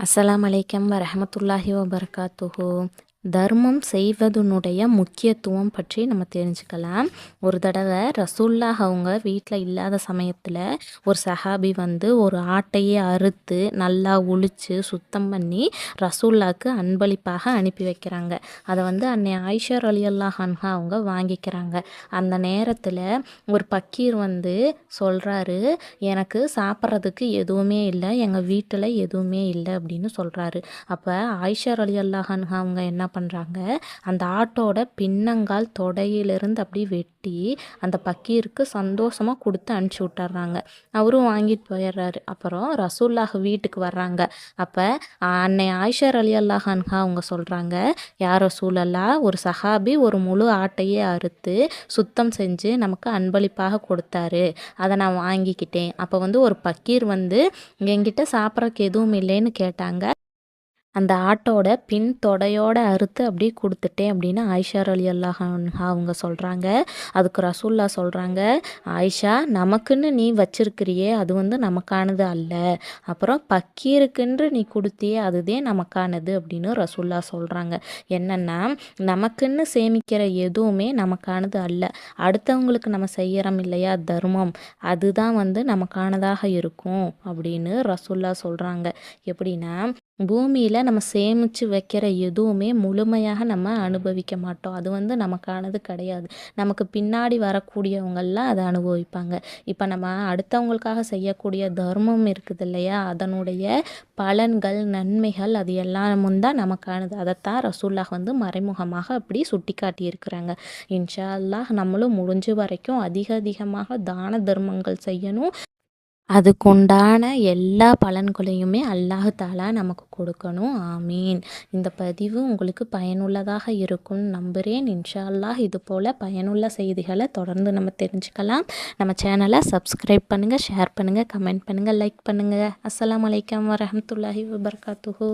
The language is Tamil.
அஸ்லாம் அலைக்கம் வரமத்துல்லாஹி வபர்காத்துஹூ. தர்மம் செய்வதனுடைய முக்கியத்துவம் பற்றி நம்ம தெரிஞ்சுக்கலாம். ஒரு தடவை ரசூல்லாஹ் அவங்க வீட்டில் இல்லாத சமயத்தில் ஒரு சஹாபி வந்து ஒரு ஆட்டையே அறுத்து நல்லா ஒழிச்சு சுத்தம் பண்ணி ரசூல்லாவுக்கு அன்பளிப்பாக அனுப்பி வைக்கிறாங்க. அதை வந்து அன்னை ஆயிஷர் அலி அல்லாஹ் அவங்க வாங்கிக்கிறாங்க. அந்த நேரத்தில் ஒரு பக்கீர் வந்து சொல்கிறாரு எனக்கு சாப்பிட்றதுக்கு எதுவுமே இல்லை எங்கள் வீட்டில் எதுவுமே இல்லை அப்படின்னு சொல்கிறாரு அப்போ ஆயிஷர் அலி அல்லாஹ் அவங்க என்ன பண்ணுறாங்க அந்த ஆட்டோட பின்னங்கால் தொடையிலிருந்து அப்படி வெட்டி அந்த பக்கீருக்கு சந்தோஷமாக கொடுத்து அனுப்பிச்சி விட்டுறாங்க. அவரும் வாங்கிட்டு போயிடுறாரு. அப்புறம் ரசூல்லாஹ் வீட்டுக்கு வர்றாங்க. அப்போ அன்னை ஆயிஷர் அலி அல்லாஹான்ஹா அவங்க சொல்கிறாங்க யார் ரசூலல்லா ஒரு சஹாபி ஒரு முழு ஆட்டையே அறுத்து சுத்தம் செஞ்சு நமக்கு அன்பளிப்பாக கொடுத்தாரு. அதை நான் வாங்கிக்கிட்டேன். அப்போ வந்து ஒரு பக்கீர் வந்து என்கிட்ட சாப்பிட்றக்கு எதுவும் இல்லைன்னு கேட்டாங்க. அந்த ஆட்டோட பின் தொடையோட அறுத்து அப்படியே கொடுத்துட்டேன் அப்படின்னு ஆயிஷா அலி அல்லாஹ் அவங்க சொல்கிறாங்க அதுக்கு ரசூல்லா சொல்கிறாங்க ஆயிஷா நமக்குன்னு நீ வச்சிருக்கிறியே அது வந்து நமக்கானது அல்ல. அப்புறம் பக்கீருக்குன்று நீ கொடுத்தியே அதுதே நமக்கானது அப்படின்னு ரசூல்லா சொல்கிறாங்க என்னென்னா நமக்குன்னு சேமிக்கிற எதுவுமே நமக்கானது அல்ல. அடுத்தவங்களுக்கு நம்ம செய்கிறோம் இல்லையா தர்மம் அதுதான் வந்து நமக்கானதாக இருக்கும் அப்படின்னு ரசூல்லா சொல்கிறாங்க எப்படின்னா பூமியில் நம்ம சேமித்து வைக்கிற எதுவுமே முழுமையாக நம்ம அனுபவிக்க மாட்டோம். அது வந்து நமக்கானது கிடையாது. நமக்கு பின்னாடி வரக்கூடியவங்கள்லாம் அதை அனுபவிப்பாங்க. இப்போ நம்ம அடுத்தவங்களுக்காக செய்யக்கூடிய தர்மம் இருக்குது இல்லையா? அதனுடைய பலன்கள் நன்மைகள் அது எல்லாமும் தான் நமக்கானது. அதைத்தான் ரசூல்லா வந்து மறைமுகமாக அப்படி சுட்டி காட்டியிருக்கிறாங்க இன்ஷா அல்லாஹ் நம்மளும் முடிஞ்ச வரைக்கும் அதிக அதிகமாக தான தர்மங்கள் செய்யணும். அதுக்குண்டான எல்லா பலன்களையுமே அல்லாஹு தாலா நமக்கு கொடுக்கணும். ஆமீன். இந்த பதிவு உங்களுக்கு பயனுள்ளதாக இருக்கும்னு நம்புகிறேன் இன்ஷா அல்லாஹ் இது போல் பயனுள்ள செய்திகளை தொடர்ந்து நம்ம தெரிஞ்சுக்கலாம். நம்ம சேனலை சப்ஸ்கிரைப் பண்ணுங்கள் ஷேர் பண்ணுங்கள் கமெண்ட் பண்ணுங்கள் லைக் பண்ணுங்கள் அஸ்லாம் வலைக்கம் வரமத்துல்லாஹி வபர்காத்துஹூ.